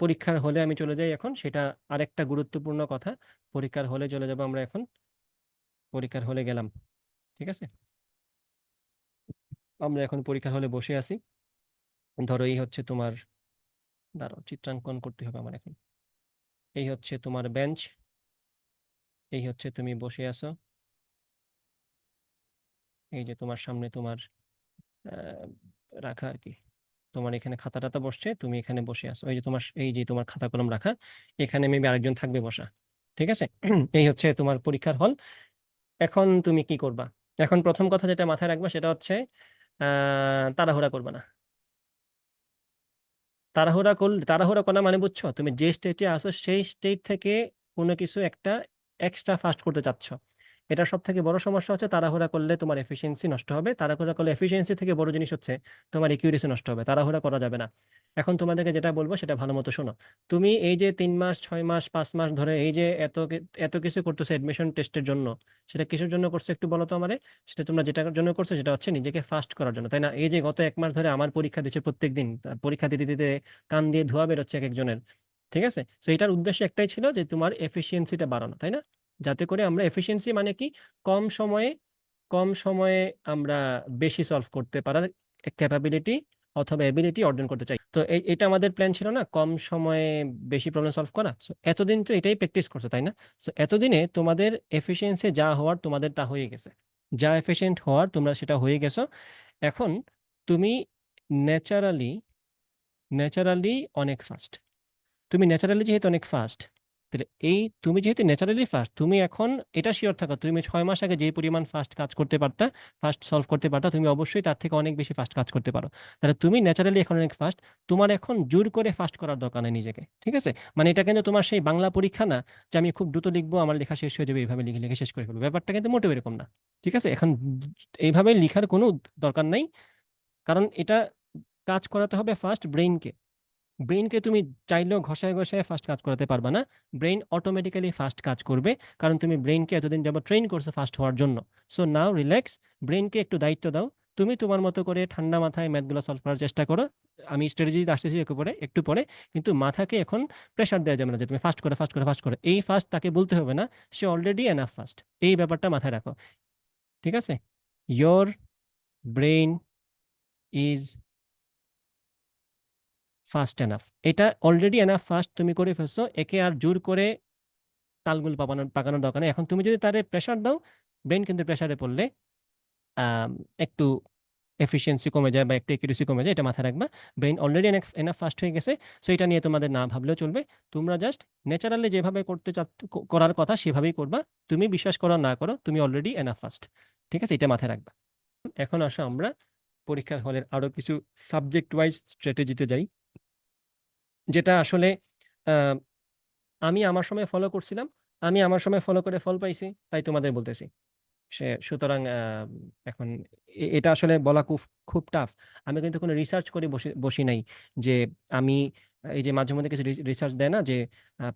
পরীক্ষার হলে আমি চলে যাই এখন, সেটা আরেকটা গুরুত্বপূর্ণ কথা। পরীক্ষার হলে চলে যাব আমরা এখন। পরীক্ষার হলে গেলাম, ঠিক আছে? আমরা এখন পরীক্ষার হলে বসে আছি। ধরো এই হচ্ছে তোমার, দাঁড়াও, চিত্রাঙ্কন করতে হবে আমার এখন। এই হচ্ছে তোমার বেঞ্চ। এই হচ্ছে তুমি বসে আছো। এই যে তোমার সামনে তোমার রাখা আর কি। তোমার এখানে খাতা টাতা বসছে, তুমি এখানে বসে আছো। এই যে তোমার, এই যে তোমার খাতা কলম রাখা, এখানে মেবি আরেকজন থাকবে বসা, ঠিক আছে? এই হচ্ছে তোমার পরীক্ষার হল। এখন তুমি কি করবা? এখন প্রথম কথা যেটা মাথায় রাখবা সেটা হচ্ছে তাড়াহুড়া করবে না। তাড়াহুড়া করলে তাড়াহুড়া করা মানে বুঝছ? তুমি যে স্টেটে আসো সেই স্টেট থেকে কোনো কিছু একটা এক্সট্রা ফাস্ট করতে চাচ্ছ। এটা সব থেকে বড় সমস্যা হচ্ছে তাড়াহুড়া করলে তোমার এফিসিয়েন্সি নষ্ট হবে। তাড়াহুড়া করলে এফিসিয়েন্সি থেকে বড় জিনিস হচ্ছে তোমার একিউরেসি নষ্ট হবে, তাড়াহুড়া করা যাবে না। এখন তোমাদেরকে যেটা বলব সেটা ভালো মতো শোনো। তুমি এই যে তিন মাস, ছয় মাস, পাঁচ মাস ধরে এই যে এত এত কিছু করতেছো এডমিশন টেস্টের জন্য, সেটা কিসের জন্য করছ একটু বলো তো আমারে? সেটা তোমরা যেটার জন্য করছ সেটা হচ্ছে নিজেকে ফাস্ট করার জন্য, তাই না? এই যে গত এক মাস ধরে আমার পরীক্ষা দিচ্ছে প্রত্যেক দিন পরীক্ষা দিতে দিতে কান দিয়ে ধোয়া বেরোচ্ছে এক একজনের ঠিক আছে? তো এটার উদ্দেশ্য একটাই ছিল যে তোমার এফিসিয়েন্সিটা বাড়ানো, তাই না? যাতে করে আমরা এফিসিয়েন্সি মানে কি? কম সময়ে কম সময়ে আমরা বেশি সলভ করতে পারার ক্যাপাবিলিটি অথবা এবিলিটি অর্জন করতে চাই। তো এটা আমাদের প্ল্যান ছিল না, কম সময়ে বেশি প্রবলেম সলভ করা। সো এতদিন তো এটাই প্র্যাকটিস করছ, তাই না? সো এতদিনে তোমাদের এফিসিয়েন্সি যা হওয়ার তোমাদের তা হয়ে গেছে। যা এফিসিয়েন্ট হওয়ার তোমরা সেটা হয়ে গেছো। এখন তুমি ন্যাচারালি ন্যাচারালি অনেক ফাস্ট তুমি ন্যাচারালি যেহেতু অনেক ফাস্ট তাহলে এই তুমি যেহেতু ন্যাচারালি ফাস্ট তুমি এখন এটা শিওর থাকো, তুমি ছয় মাস আগে যে পরিমাণ ফাস্ট কাজ করতে পারতা ফাস্ট সলভ করতে পারতা, তুমি অবশ্যই তার থেকে অনেক বেশি ফাস্ট কাজ করতে পারো। তাহলে তুমি ন্যাচারালি এখন অনেক ফাস্ট তোমার এখন জোর করে ফাস্ট করার দরকার নেই নিজেকে, ঠিক আছে? মানে এটা কিন্তু তোমার সেই বাংলা পরীক্ষা না যে আমি খুব দ্রুত লিখব, আমার লেখা শেষ হয়ে যাবে, এইভাবে লিখে লিখে শেষ করে ফেলব। ব্যাপারটা কিন্তু মোটেও এরকম না, ঠিক আছে? এখন এইভাবে লিখার কোনো দরকার নাই, কারণ এটা কাজ করাতে হবে ফার্স্ট ব্রেইনকে ব্রেইনকে তুমি চাইলেও ঘষায় ঘষায় ফাস্ট কাজ করাতে পারবা না। ব্রেইন অটোমেটিক্যালি ফাস্ট কাজ করবে, কারণ তুমি ব্রেইনকে এতদিন যাব ট্রেন করছ ফাস্ট হওয়ার জন্য। সো নাও রিল্যাক্স ব্রেইনকে একটু দায়িত্ব দাও। তুমি তোমার মতো করে ঠান্ডা মাথায় ম্যাথগুলো সলভ করার চেষ্টা করো। আমি স্ট্র্যাটেজি আসতেছি একটু পরে একটু পরে। কিন্তু মাথাকে এখন প্রেশার দেওয়া যাবে না যে তুমি ফাস্ট করে ফাস্ট করে ফাস্ট করে। এই ফাস্ট তাকে বলতে হবে না, সে অলরেডি এনাফ ফাস্ট এই ব্যাপারটা মাথায় রাখো। ঠিক আছে? Your brain is fast enough এটা অলরেডি এনাফ ফাস্ট তুমি করে ফেলছো, একে আর জোর করে তালগুল পাকানোর পাকানোর দরকার নেই। এখন তুমি যদি তারে প্রেশার দাও ব্রেন কিন্তু প্রেশারে পড়লে একটু এফিসিয়েন্সি কমে যায় বা একটু একিউরেসি কমে যায়, এটা মাথায় রাখবা। ব্রেন অলরেডি এনাফ ফাস্ট হয়ে গেছে সো এটা নিয়ে তোমাদের না ভাবলেও চলবে। তোমরা জাস্ট ন্যাচারালি যেভাবে করতে চা করার কথা সেভাবেই করবা। তুমি বিশ্বাস করো না করো, তুমি অলরেডি এনাফ ফাস্ট ঠিক আছে? এটা মাথায় রাখবা। এখন আসো আমরা পরীক্ষার হলের আরও কিছু সাবজেক্ট ওয়াইজ স্ট্র্যাটেজিতে যাই। যেটা আসলে আমি আমার সময় ফলো করছিলাম, আমি আমার সময় ফলো করে ফল পাইছি, তাই তোমাদের বলতেছি। সে, সুতরাং এখন এটা আসলে বলা খুব খুব টাফ আমি কিন্তু কোনো রিসার্চ করে বসে, বসি নাই যে আমি, এই যে মাঝে মধ্যে কিছু রিসার্চ দেয় না যে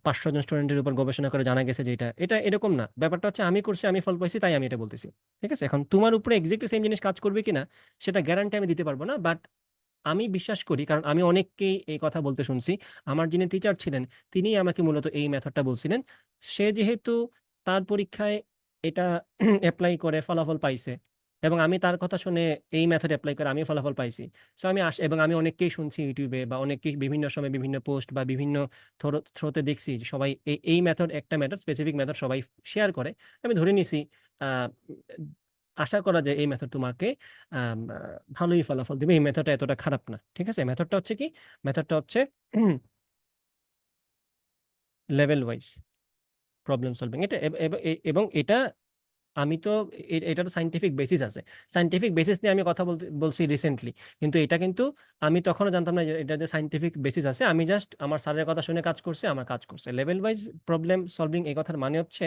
পাঁচশো জন স্টুডেন্টের উপর গবেষণা করে জানা গেছে যে এটা এটা এরকম না। ব্যাপারটা হচ্ছে আমি করছি, আমি ফল পাইছি, তাই আমি এটা বলতেছি। ঠিক আছে? এখন তোমার উপরে এক্সাক্টলি সেম জিনিস কাজ করবে কিনা, সেটা গ্যারান্টি আমি দিতে পারব না বাট আমি বিশ্বাস করি, কারণ আমি অনেককেই এই কথা বলতে শুনছি। আমার যিনি টিচার ছিলেন, তিনিই আমাকে মূলত এই মেথডটা বলছিলেন। সে যেহেতু তার পরীক্ষায় এটা অ্যাপ্লাই করে, ফলাফল পাইছে এবং আমি তার কথা শুনে এই মেথড অ্যাপ্লাই করে আমি ফলাফল পাইছি। সো আমি আস এবং আমি অনেককেই শুনছি ইউটিউবে বা অনেককেই বিভিন্ন সময় বিভিন্ন পোস্ট বা বিভিন্ন থ্রোতে দেখছি সবাই এই এই মেথড একটা মেথড স্পেসিফিক মেথড সবাই শেয়ার করে। আমি ধরে নিছি আশা করা যায় এই মেথড তোমাকে ভালোই ফলাফল দিবে। এই মেথডটা এতটা খারাপ না, ঠিক আছে? মেথডটা হচ্ছে কি? মেথডটা হচ্ছে লেভেল ওয়াইজ প্রবলেম সলভিং এটা এবং এটা আমি তো এটারও সাইন্টিফিক বেসিস আছে। সাইন্টিফিক বেসিস নিয়ে আমি কথা বলতে, বলছি রিসেন্টলি কিন্তু এটা কিন্তু আমি তখনও জানতাম না এটা যে সাইন্টিফিক বেসিস আছে। আমি জাস্ট আমার স্যারের কথা শুনে কাজ করছে, আমার কাজ করছে। লেভেল ওয়াইজ প্রবলেম সলভিং এই কথার মানে হচ্ছে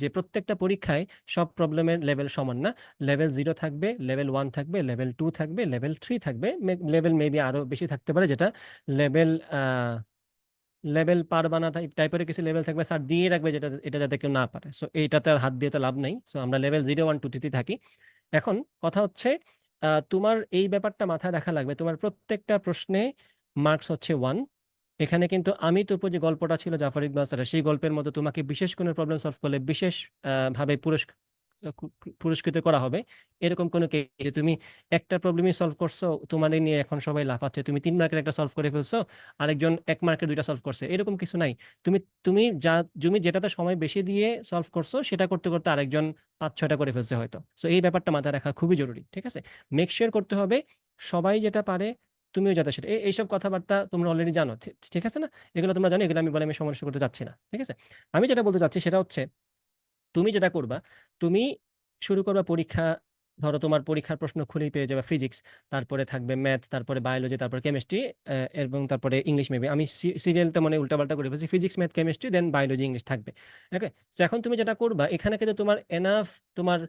যে প্রত্যেকটা পরীক্ষায় সব প্রবলেমের লেভেল সমান না। লেভেল জিরো থাকবে লেভেল ওয়ান থাকবে লেভেল টু থাকবে লেভেল থ্রি থাকবে। লেভেল মেবি আরও বেশি থাকতে পারে যেটা লেভেল লেভেল পারবা না টাইপের কিছু লেভেল থাকবে, স্যার দিয়ে রাখবে যেটা, এটা যাতে কেউ না পারে। সো এইটাতে আর হাত দিয়ে তো লাভ নাই। সো আমরা লেভেল জিরো, ওয়ান, টু থ্রিতে থাকি। এখন কথা হচ্ছে তোমার এই ব্যাপারটা মাথায় রাখা লাগবে। তোমার প্রত্যেকটা প্রশ্নে মার্কস হচ্ছে ওয়ান এখানে কিন্তু আমি তোপো যে গল্পটা ছিল, জাফর ইকবাল স্যারের, সেই গল্পের মতো তোমাকে বিশেষ কোনো প্রবলেম সলভ করলে বিশেষ ভাবে পুরস্ক কু- কু- পুরস্কৃত করা হবে। এরকম কোনো কেস যে তুমি একটা প্রবলেমই সলভ করছ তোমার নিয়ে এখন সবাই লাফাচ্ছে, তুমি তিন মার্কের একটা সলভ করে ফেলছো, আরেকজন এক মার্কের দুইটা সলভ করছে, এরকম কিছু নাই। তুমি তুমি যা, তুমি যেটাতে সময় বেশি দিয়ে সলভ করছ, সেটা করতে করতে আরেকজন পাঁচ ছয়টা করে ফেলছে হয়তো। সো এই ব্যাপারটা মাথায় রাখা খুবই জরুরি, ঠিক আছে? মেক শিওর করতে হবে, সবাই যেটা পারে, তুমিও যাতে সেটা এইসব কথাবার্তা তোমরা অলরেডি জানো ঠিক আছে না? এগুলো তোমরা জানো, এগুলো আমি বলে আমি সমস্যা করতে চাচ্ছি না, ঠিক আছে? আমি যেটা বলতে চাচ্ছি সেটা হচ্ছে তুমি যেটা করবা, তুমি শুরু করবা পরীক্ষা, ধরো তোমার পরীক্ষার প্রশ্ন খুলেই পেয়ে যাবে ফিজিক্স তারপরে থাকবে ম্যাথ তারপরে বায়োলজি তারপরে কেমিস্ট্রি এবং তারপরে ইংলিশ মেবি আমি সিরিয়ালটা মানে উল্টাপাল্টা করে ফেলছি physics math chemistry then biology English থাকবে। ওকে এখন তুমি যেটা করবা, এখানে কিন্তু তোমার এনাফ তোমার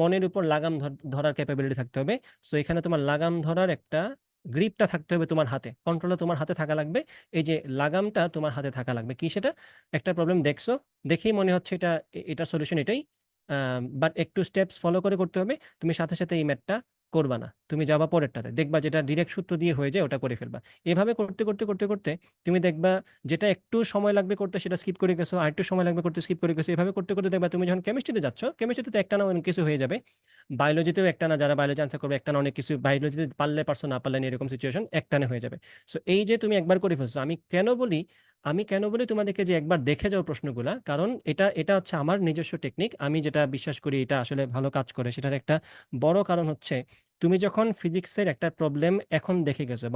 মনের উপর লাগাম ধর- ধরার ক্যাপাবিলিটি থাকতে হবে। সো এখানে তোমার লাগাম ধরার একটা গ্রিপটা থাকতে হবে তোমার হাতে। কন্ট্রোলটা তোমার হাতে থাকা লাগবে। এই যে লাগামটা তোমার হাতে থাকা লাগবে। কি সেটা? একটা প্রবলেম দেখছ? দেখেই মনে হচ্ছে এটা এটা সলিউশন এটাই। বাট একটু স্টেপস ফলো করে করতে হবে। তুমি সাথে সাথে এই ম্যাথটা করবা না। তুমি যাবা পরেরটাতে। দেখবা যেটা ডিরেক্ট সূত্র দিয়ে হয়ে যায়, ওটা করে ফেলবা। এভাবে করতে করতে করতে করতে তুমি দেখবা যেটা একটু সময় লাগবে করতে সেটা স্কিপ করে গেছো, আর একটু সময় লাগবে করতে স্কিপ করে গেছো। এভাবে করতে করতে দেখবা তুমি যখন কেমিস্ট্রিতে যাচ্ছ কেমিস্ট্রিতে একটা না অনেক কিছু হয়ে যাবে। বায়োলজিতেও একটা না যারা বায়োলজি আনসার করবে একটা না অনেক কিছু বায়োলজিতে পারলে পারছ, না পারলে এরকম সিচুয়েশন একটানে হয়ে যাবে। সো এই যে তুমি একবার করে ফেলছো, আমি কেন বলি আমি কেন বলি তোমাদেরকে যে একবার দেখে যাও প্রশ্নগুলা? কারণ এটা এটা হচ্ছে আমার নিজস্ব টেকনিক আমি যেটা বিশ্বাস করি এটা আসলে ভালো কাজ করে। সেটার একটা বড় কারণ হচ্ছে তুমি যখন ফিজিক্সের একটা প্রবলেম এখন দেখে গেছো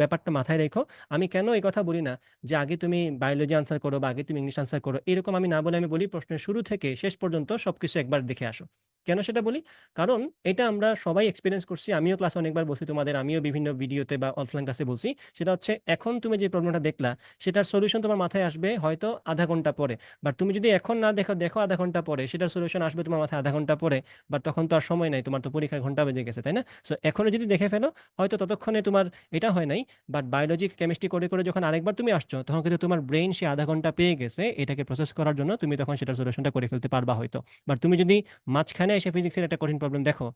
ব্যাপারটা মাথায় রেখো, আমি কেন এই কথা বলি না যে আগে তুমি বায়োলজি আনসার করো বা আগে তুমি ইংলিশ আনসার করো? এরকম আমি না বলে আমি বলি, প্রশ্নের শুরু থেকে শেষ পর্যন্ত সবকিছু একবার দেখে আসো। কেন সেটা বলি? কারণ এটা আমরা সবাই এক্সপিরিয়েন্স করছি, আমিও ক্লাসে অনেকবার বলছি, তোমাদের আমিও বিভিন্ন ভিডিওতে বা অফলাইন ক্লাসে বলছি। সেটা হচ্ছে এখন তুমি যে প্রবলেমটা দেখলা, সেটার সলিউশন তোমার মাথায় আসবে হয়তো আধা ঘণ্টা পরে। বাট তুমি যদি এখন না দেখো দেখো আধা ঘণ্টা পরে, সেটার সলিউশন আসবে তোমার মাথায় আধা ঘণ্টা পরে। বাট তখন তো আর সময় নাই, তোমার তো পরীক্ষার ঘণ্টা বেজে গেছে, তাই না? সো এখনও যদি দেখে ফেলো, হয়তো ততক্ষণে তোমার এটা হয় নাই। বাট বায়োলজি কেমিস্ট্রি করে করে যখন আরেকবার তুমি আসছো, তখন কিন্তু তোমার ব্রেন সে আধা ঘণ্টা পেয়ে গেছে এটাকে প্রসেস করার জন্য তুমি তখন সেটার সলিউশনটা করে ফেলতে পারবা হয়তো। বাট তুমি যদি মাঝখানে এসে ফিজিক্সের একটা কঠিন প্রবলেম দেখো,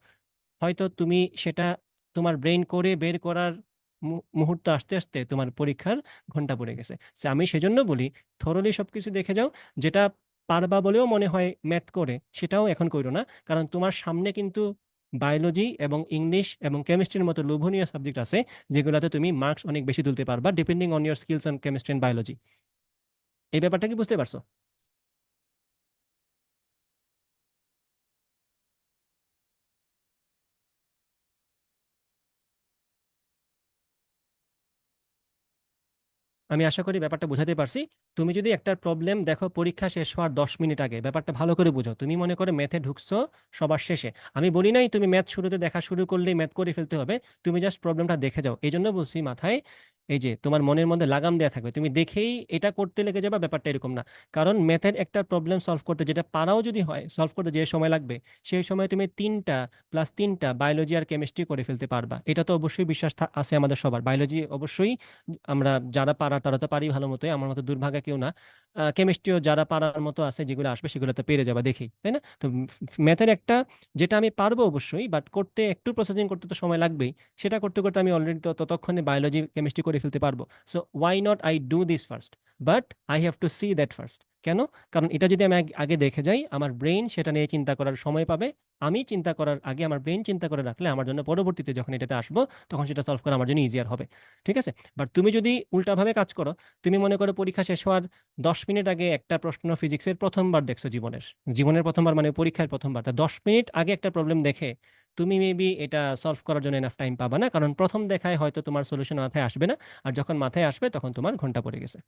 হয়তো তুমি সেটা তোমার ব্রেন করে বের করার মুহূর্ত আসতে আসতে তোমার পরীক্ষার ঘণ্টা পড়ে গেছে। সে আমি সেজন্য বলি থরলি সবকিছু দেখে যাও, যেটা পারবা বলেও মনে হয় ম্যাথ করে, সেটাও এখন করো না। কারণ তোমার সামনে কিন্তু বায়োলজি এবং ইংলিশ এবং কেমিস্ট্রির মতো লোভনীয় সাবজেক্ট আছে, যেগুলোতে তুমি মার্কস অনেক বেশি তুলতে পারবা depending on your skills on chemistry and biology এই ব্যাপারটা কি বুঝতে পারছ? আমি আশা করি ব্যাপারটা বোঝাতে পারছি। তুমি যদি একটা প্রবলেম দেখো পরীক্ষা শেষ হওয়ার দশ মিনিট আগে, ব্যাপারটা ভালো করে বুঝো। তুমি মনে করে ম্যাথে ঢুকছো সবার শেষে। আমি বলি নাই তুমি ম্যাথ শুরুতে দেখা শুরু করলেই ম্যাথ করে ফেলতে হবে। তুমি জাস্ট প্রবলেমটা দেখে যাও। এই জন্য বলছি মাথায় এই যে তোমার মনের মধ্যে লাগাম দেওয়া থাকবে, তুমি দেখেই এটা করতে লেগে যাবে, ব্যাপারটা এরকম না। কারণ ম্যাথের একটা প্রবলেম সলভ করতে যেটা পারাও যদি হয় সলভ করতে যে সময় লাগবে, সেই সময় তুমি তিনটা প্লাস তিনটা বায়োলজি আর কেমিস্ট্রি করে ফেলতে পারবা। এটা তো অবশ্যই বিশ্বাস আছে আমাদের সবার। বায়োলজি অবশ্যই আমরা যারা পারা তারা তো পারি ভালো মতোই, আমার মতো দুর্ভাগা কেউ না। কেমিস্ট্রিও যারা পারার মতো আছে, যেগুলো আসবে, সেগুলো তো পেরে যাবা দেখি তাই না? তো ম্যাথের একটা যেটা আমি পারব অবশ্যই বাট করতে একটু প্রসেসিং করতে তো সময় লাগবেই। সেটা করতে করতে আমি অলরেডি ততক্ষণে বায়োলজি কেমিস্ট্রি করে ফেলতে পারব। So why not I do this first but I have to see that first কেন? কারণ এটা যদি আমি আগে দেখে যাই, আমার ব্রেন সেটা নিয়ে চিন্তা করার সময় পাবে। আমি চিন্তা করার আগে আমার ব্রেন চিন্তা করে রাখলে আমার জন্য পরবর্তীতে যখন এটাতে আসব, তখন সেটা সলভ করা আমার জন্য ইজিয়ার হবে। ঠিক আছে? বাট তুমি যদি উল্টাভাবে কাজ করো, তুমি মনে করো পরীক্ষা শেষ হওয়ার দশ মিনিট আগে একটা প্রশ্ন ফিজিক্সের প্রথমবার দেখছ জীবনের। জীবনের প্রথমবার মানে পরীক্ষার প্রথমবার। তা দশ মিনিট আগে একটা প্রবলেম দেখে তুমি মেবি এটা সলভ করার জন্য এনাফ টাইম পাবা না। কারণ প্রথম দেখায় হয়তো তোমার সলিউশন মাথায় আসবে না। আর যখন মাথায় আসবে, তখন তোমার ঘণ্টা পড়ে গেছে।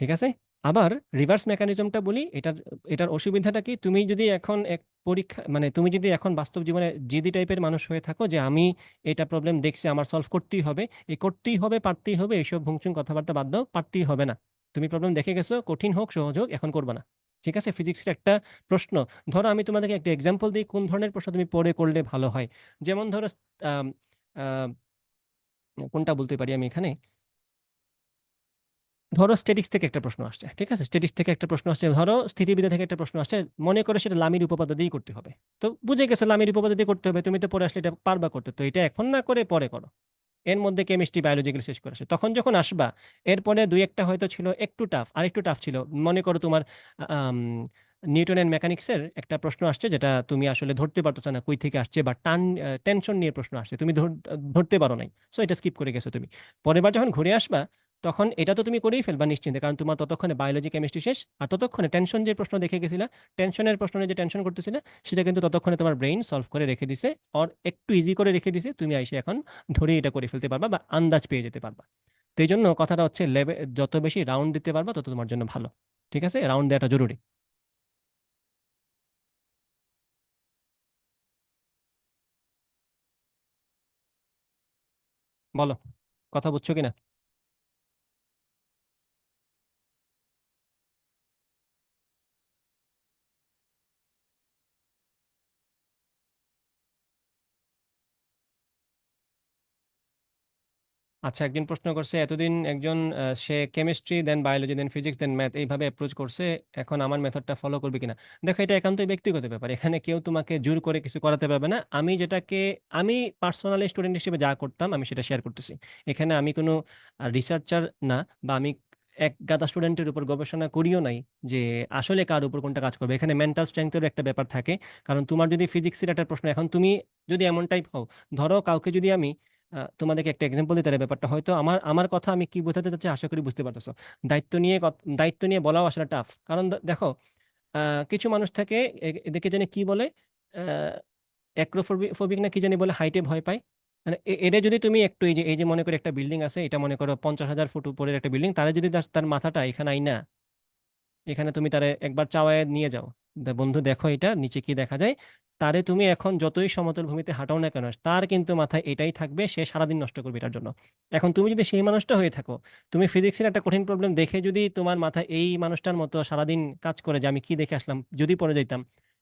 ঠিক আছে? আবার রিভার্স মেকানিজমটা বলি, এটার এটার অসুবিধাটা কি? তুমি যদি এখন এক পরীক্ষা মানে তুমি যদি এখন বাস্তব জীবনে জিদি টাইপের মানুষ হয়ে থাকো যে আমি এটা প্রবলেম দেখছি, আমার সলভ করতেই হবে। এই করতেই হবে, পারতেই হবে, এইসব ভুংচুং কথাবার্তা বাদ দাও, পারতেই হবে না। তুমি প্রবলেম দেখে গেছো, কঠিন হোক, সহজ হোক, এখন করবে না। ঠিক আছে? ফিজিক্সের একটা প্রশ্ন। ধরো আমি তোমাদেরকে একটা এক্সাম্পল দিই, কোন ধরনের প্রশ্ন তুমি পড়ে করলে ভালো হয়? যেমন ধরো কোনটা বলতে পারি আমি এখানে? ধরো স্ট্যাটিক্স থেকে একটা প্রশ্ন আসছে, ঠিক আছে? স্ট্যাটিক্স থেকে একটা প্রশ্ন আসছে, ধরো স্থিতিবিদ্যা থেকে একটা প্রশ্ন আসছে, মনে করে সেটা লামির উপপাদ্য দিয়েই করতে হবে। তো বুঝে গেছো, লামির উপপাদ্য দিয়ে করতে হবে, তুমি তো পরে আসলে এটা পারবা করতে। তো এটা এখন না করে পরে করো। এর মধ্যে কেমিস্ট্রি বায়োলজি গুলো শেষ করে আসে। তখন যখন আসবা, এরপরে দুই একটা হয়তো ছিল, একটু টাফ আর একটু টাফ ছিল। মনে করো তোমার নিউটন অ্যান্ড মেকানিক্সের একটা প্রশ্ন আসছে, যেটা তুমি আসলে ধরতে পারতেছ না কই থেকে আসছে বা টান টেনশন নিয়ে প্রশ্ন আসছে। তুমি ধর- ধরতে পারো নাই সো এটা স্কিপ করে গেছো তুমি। পরের বার যখন ঘুরে আসবা তখন এটা তো তুমি করেই ফেলবা নিশ্চিন্তে, কারণ তোমার ততক্ষণে বায়োলজি কেমিস্ট্রি শেষ। আর ততক্ষণে টেনশন যে প্রশ্ন দেখে গেছিলা টেনশনের প্রশ্ন যে টেনশন করতেছিলে, সেটা কিন্তু ততক্ষণে তোমার ব্রেইন সলভ করে রেখে দিছে আর একটু ইজি করে রেখে দিছে, তুমি আইসে এখন ধরে এটা করে ফেলতে পারবা বা আন্দাজ পেয়ে যেতে পারবা। তো এই জন্য কথাটা হচ্ছে লেভেল যত বেশি রাউন্ড দিতে পারবা, তত তোমার জন্য ভালো। ঠিক আছে? রাউন্ড দেওয়াটা জরুরি। বলো, কথা বুঝছ কিনা? আচ্ছা একজন প্রশ্ন করছে, এতদিন একজন সে chemistry, then biology, then physics, then math এইভাবে অ্যাপ্রোচ করছে, এখন আমার মেথডটা ফলো করবে কিনা? দেখো, এটা একান্তই ব্যক্তিগত ব্যাপার। এখানে কেউ তোমাকে জোর করে কিছু করাতে পারবে না। আমি যেটাকে, আমি পার্সোনালি স্টুডেন্ট হিসেবে যা করতাম, আমি সেটা শেয়ার করতেছি। এখানে আমি কোনো রিসার্চার না বা আমি এক গাদা স্টুডেন্টের উপর গবেষণা করিও নাই যে আসলে কার উপর কোনটা কাজ করবে। এখানে মেন্টাল স্ট্রেংথের একটা ব্যাপার থাকে। কারণ তোমার যদি ফিজিক্সের একটা প্রশ্ন, এখন তুমি যদি এমন টাইপ হও, ধরো কাউকে যদি আমি তোমাদেরকে একটা এক্সাম্পল দিতে ব্যাপারটা। হয়তো আমার আমার কথা আমি কি বোঝাতে চাচ্ছি আশা করি বুঝতে পারতেছো। দায়িত্ব নিয়ে দায়িত্ব নিয়ে বলাও আসলে টাফ কারণ দেখো কিছু মানুষ থাকে এদেরকে জানি কি বলে অ্যাক্রোফোবিক না কি জানি বলে হাইটে ভয় পায়। মানে এটা যদি তুমি একটু এই যে এই যে মনে করো একটা বিল্ডিং আছে, এটা মনে করো পঞ্চাশ হাজার ফুট উপরের একটা বিল্ডিং তারা যদি তার তার মাথাটা এখানে আইনা এখানে তুমি তারে একবার চাওয়ায় নিয়ে যাও। বন্ধু দেখো এটা, নিচে কি দেখা যায়। তারে তুমি এখন যতই সমতল ভূমিতে হাঁটাও না কেন, তার কিন্তু মাথায় এটাই থাকবে, সে সারাদিন নষ্ট করবে এটার জন্য। এখন তুমি যদি সেই মানুষটা হয়ে থাকো, তুমি ফিজিক্সের একটা কঠিন প্রবলেম দেখে যদি তোমার মাথায় এই মানুষটার মতো সারাদিন কাজ করে যে আমি কি দেখে আসলাম, যদি পড়ে যাইতাম,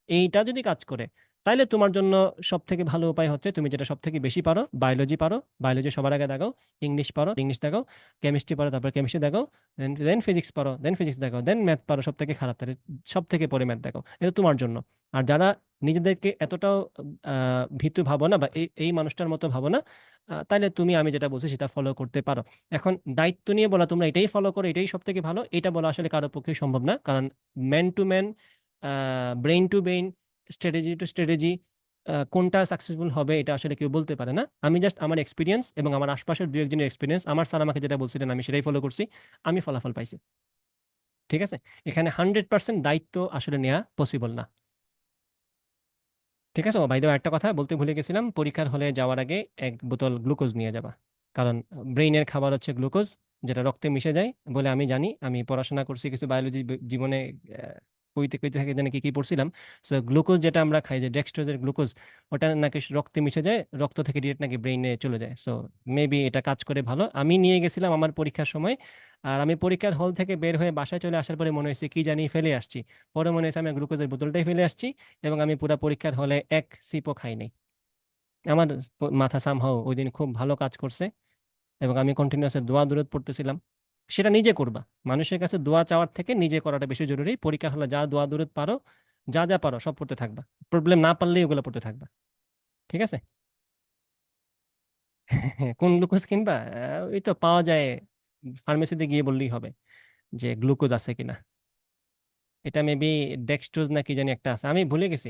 এইটা যদি কাজ করে তাইলে তোমার জন্য সব থেকে ভালো উপায় হচ্ছে তুমি যেটা সব থেকে বেশি পারো বায়োলজি পারো। বায়োলজি সবার আগে দেখাও ইংলিশ পারো ইংলিশ দেখাও কেমিস্ট্রি পারো, তারপর কেমিস্ট্রি দেখাও দেন দেন ফিজিক্স পারো দেন ফিজিক্স দেখাও দেন ম্যাথ পারো সব থেকে খারাপ, তাহলে সব থেকে পরে ম্যাথ দেখাও। এটা তোমার জন্য। আর যারা নিজেদেরকে এতটাও ভীতু ভাবো না বা এই এই মানুষটার মতো ভাবো না তাহলে তুমি আমি যেটা বলছি সেটা ফলো করতে পারো। এখন দায়িত্ব নিয়ে বলা, তোমরা এটাই ফলো করো, এটাই সব থেকে ভালো, এটা বলা আসলে কারও পক্ষে সম্ভব না। কারণ man to man brain to brain strategy to strategy কোনটা সাকসেসফুল হবে এটা আসলে কেউ বলতে পারে না। আমি জাস্ট আমার এক্সপিরিয়েন্স এবং আমার আশপাশের দু একজনের এক্সপিরিয়েন্স আমার স্যার আমাকে যেটা বলছিলেন আমি সেটাই ফলো করছি, আমি ফলাফল পাইছি। ঠিক আছে? এখানে হান্ড্রেড পার্সেন্ট দায়িত্ব আসলে নেওয়া পসিবল না। ঠিক আছে? ও ভাই একটা কথা বলতে ভুলে গেছিলাম, পরীক্ষার হলে যাওয়ার আগে এক বোতল গ্লুকোজ নিয়ে যাবা। কারণ ব্রেইনের খাবার হচ্ছে গ্লুকোজ যেটা রক্তে মিশে যায় বলে আমি জানি, আমি পড়াশোনা করছি কিছু বায়োলজি জীবনে কইতে কইতে থাকে জানি কি পড়ছিলাম? সো গ্লুকোজ যেটা আমরা খাই, যে ডেক্সট্রোজের গ্লুকোজ ওটা নাকি রক্তে মিশে যায়, রক্ত থেকে ডিরেক্ট নাকি ব্রেইনে চলে যায়। সো মেবি এটা কাজ করে ভালো। আমি নিয়ে গেছিলাম আমার পরীক্ষার সময়, আর আমি পরীক্ষার হল থেকে বের হয়ে বাসায় চলে আসার পরে মনে হয়েছে কি জানি ফেলে আসছি। পরে মনে হয়েছে আমি গ্লুকোজের বোতলটাই ফেলে আসছি এবং আমি পুরো পরীক্ষার হলে এক সিপও খাইনি আমার মাথা সামহাও ওই দিন খুব ভালো কাজ করছে এবং আমি কন্টিনিউয়াসে দোয়া দূরত পড়তেছিলাম। সেটা নিজে করবা। মানুষের কাছে দোয়া চাওয়ার থেকে নিজে করাটা বেশি জরুরি। পরীক্ষা হলে যা দোয়া দূরত পারো, যা যা পারো সব পড়তে থাকবা। প্রবলেম না পারলেই ওগুলো পড়তে থাকবা। ঠিক আছে? কোন গ্লুকোজ কিনবা? ওই তো পাওয়া যায় ফার্মেসিতে গিয়ে বললেই হবে যে গ্লুকোজ আছে কিনা। এটা মেবি ডেক্সট্রোজ না কি জানি একটা আছে। আমি ভুলে গেছি।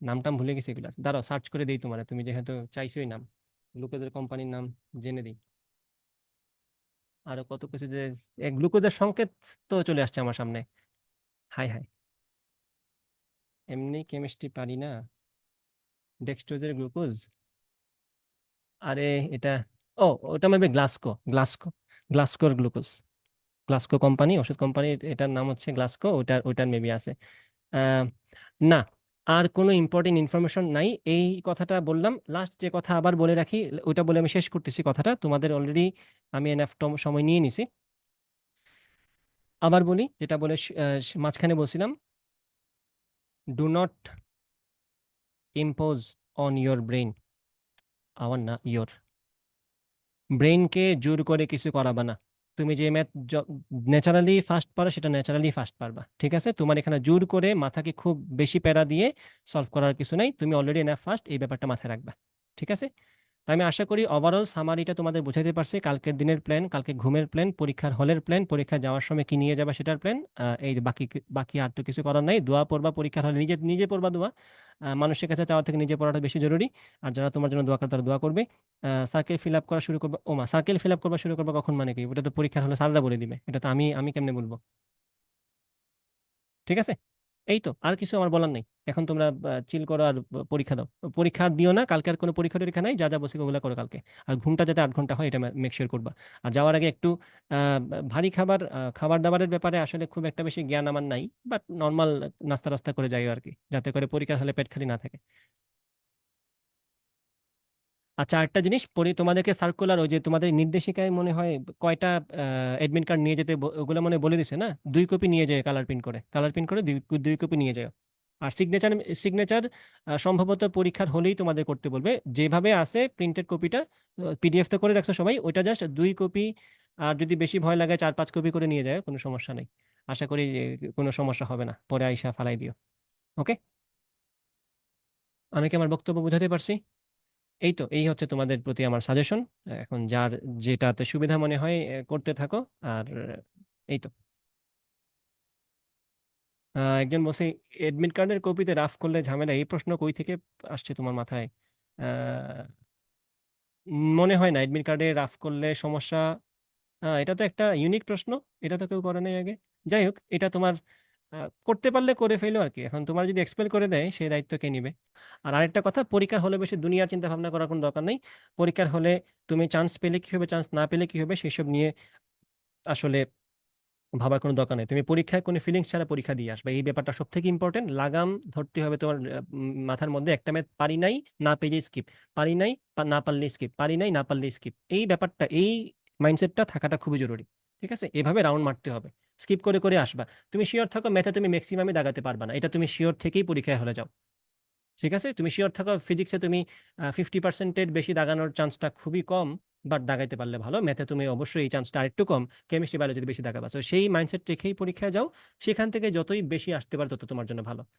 নামটাম ভুলে গেছি এগুলার। দাঁড়াও সার্চ করে দিই তোমার। তুমি যেহেতু চাইছোই নাম। গ্লুকোজের কোম্পানির নাম জেনে দিই। আরও কত কিছু যে গ্লুকোজের সংকেত তো চলে আসছে আমার সামনে। High high. এমনি কেমিস্ট্রি পারি না। ডেক্সট্রোজের গ্লুকোজ? আরে, এটা, ও, ওটা মেবি গ্লাসকো গ্লাসকো, গ্লাসকোর গ্লুকোজ। গ্লাসকো কোম্পানি, ওষুধ কোম্পানির, এটার নাম হচ্ছে গ্লাসকো, ওটার ওটার মেবি আছে। না। আর কোনো ইম্পর্টেন্ট ইনফরমেশন নাই। এই কথাটা বললাম। লাস্ট যে কথা আবার বলে রাখি, ওইটা বলে আমি শেষ করতেছি কথাটা। তোমাদের অলরেডি আমি এনাফ সময় নিয়ে নিছি। আবার বলি, যেটা বলে মাঝখানে বলছিলাম। Do not impose on your brain আমার না ইয়োর ব্রেইনকে জোর করে কিছু করাবা না। তুমি যে ম্যাথ ন্যাচারালি ফার্স্ট পারো, সেটা ন্যাচারালি ফার্স্ট পারবা, ঠিক আছে? তোমার এখানে জোর করে মাথাকে খুব বেশি প্যারা দিয়ে সলভ করার কিছু নাই, তুমি অলরেডি এনাফ ফার্স্ট এই ব্যাপারটা মাথায় রাখবা, ঠিক আছে? আমি আশা করি ওভারঅল সামারিটা তোমাদের বুঝাইতে পারছি। কালকের দিনের প্ল্যান, কালকে ঘুমের প্ল্যান, পরীক্ষার হলের প্ল্যান, পরীক্ষায় যাওয়ার সময় কি নিয়ে যাবা সেটার প্ল্যান। এই বাকি বাকি আর তো কিছু করার নাই। দোয়া পড়বা পরীক্ষার হলে নিজে, নিজে পড়বা দোয়া। মানুষের কাছে চাওয়ার থেকে নিজে পড়াটা বেশি জরুরি। আর যারা তোমার জন্য দোয়া করে তারা দোয়া করবে। সার্কেল ফিল আপ করা শুরু করবা ওমা! সার্কেল ফিল আপ করবা শুরু করবা কখন মানে কি? ওটা তো পরীক্ষার হলে স্যাররা বলে দিবে। এটা তো আমি, আমি কেমনে বলব ঠিক আছে? এই তো। আর কিছু আমার বলার নেই এখন তোমরা চিল করো আর পরীক্ষা দাও। পরীক্ষা দিও না। কালকে আর কোনো পরীক্ষা-টরীক্ষা নাই। যা, যা বসে ওগুলো করো কালকে। আর ঘুমটা যাতে আট ঘণ্টা হয় এটা মেকশিওর মেক শিওর করবা। আর যাওয়ার আগে একটু ভারী খাবার আ খাবার-দাবারের ব্যাপারে আসলে খুব একটা বেশি জ্ঞান আমার নাই। বাট নর্মাল নাস্তা রাস্তা করে যাই আর কি যাতে করে পরীক্ষার হলে পেট খালি না থাকে। আচ্ছা আরেকটা জিনিস পরি তোমাদেরকে সার্কুলার ওই যে তোমাদের নির্দেশিকায় মনে হয় কয়টা অ্যাডমিট কার্ড নিয়ে যেতে ওগুলো মনে বলে দিছে না? দুই কপি নিয়ে যেও কালার প্রিন্ট করে। কালার প্রিন্ট করে ২, ২ কপি নিয়ে যেও। আর সিগনেচার সিগনেচার সম্ভবত পরীক্ষার হলেই তোমাদের করতে বলবে। যেভাবে আছে প্রিন্টেড কপিটা পিডিএফ তো করে রাখছো সবাই। ওইটা জাস্ট দুই কপি আর যদি বেশি ভয় লাগে ৪-৫ কপি করে নিয়ে যাইও। কোনো সমস্যা নাই। আশা করি কোনো সমস্যা হবে না। পরে আইসা ফালাই দিও। ওকে? আমি কি আমার বক্তব্য বুঝাতে পারছি? এই তো, এই হচ্ছে তোমাদের প্রতি আমার সাজেশন। এখন যার যেটাতে সুবিধা মনে হয় করতে থাকো। আর এই তো। একজন বলছে এডমিট কার্ডের কপিতে রাফ করলে ঝামেলা। এই প্রশ্ন কই থেকে আসছে তোমার মাথায়? মনে হয় না এডমিট কার্ডে রাফ করলে সমস্যা এটা তো একটা ইউনিক প্রশ্ন। এটা তো কেউ করে নাই আগে। যাই হোক, এটা তোমার করতে পারলে করে ফেলো আর কি এখন তোমার যদি এক্সপেল করে দেয় সেই দায়িত্ব কে নিবে? আর আরেকটা কথা পরীক্ষার হলে বেশি দুনিয়ার চিন্তা ভাবনা করার কোনো দরকার নেই পরীক্ষার হলে তুমি চান্স পেলে কি হবে, চান্স না পেলে কি হবে সেসব নিয়ে আসলে ভাবার কোনো দরকার নেই তুমি পরীক্ষায় কোন ফিলিংস ছাড়া পরীক্ষা দিয়ে আসবে এই ব্যাপারটা সব থেকে ইম্পোর্টেন্ট। লাগাম ধরতে হবে তোমার মাথার মধ্যে একটা ম্যাথ পারি নাই, না পেলে স্কিপ। পারি নাই, না পারলে স্কিপ। পারি নাই, না পারলে স্কিপ। এই ব্যাপারটা এই মাইন্ডসেটটা থাকাটা খুবই জরুরি। ঠিক আছে? এভাবে রাউন্ড মারতে হবে। স্কিপ করে, করে আসবা। তুমি শিওর থাকো ম্যাথে তুমি ম্যাক্সিমামে দাগাতে পারবা না। এটা তুমি শিওর থেকেই পরীক্ষায় হলে যাও। ঠিক আছে? তুমি শিওর থাকো ফিজিক্সে তুমি ফিফটি পার্সেন্টের বেশি দাগানোর চান্সটা খুবই কম। বাট দাগাইতে পারলে ভালো। ম্যাথে তুমি অবশ্যই এই চান্সটা আরেকটু কম। কেমিস্ট্রি, বায়োলজিতে বেশি দাগাবা। সো সেই মাইন্ডসেট রেখেই পরীক্ষায় যাও। সেখান থেকে যতই বেশি আসতে পারো তত তোমার জন্য ভালো।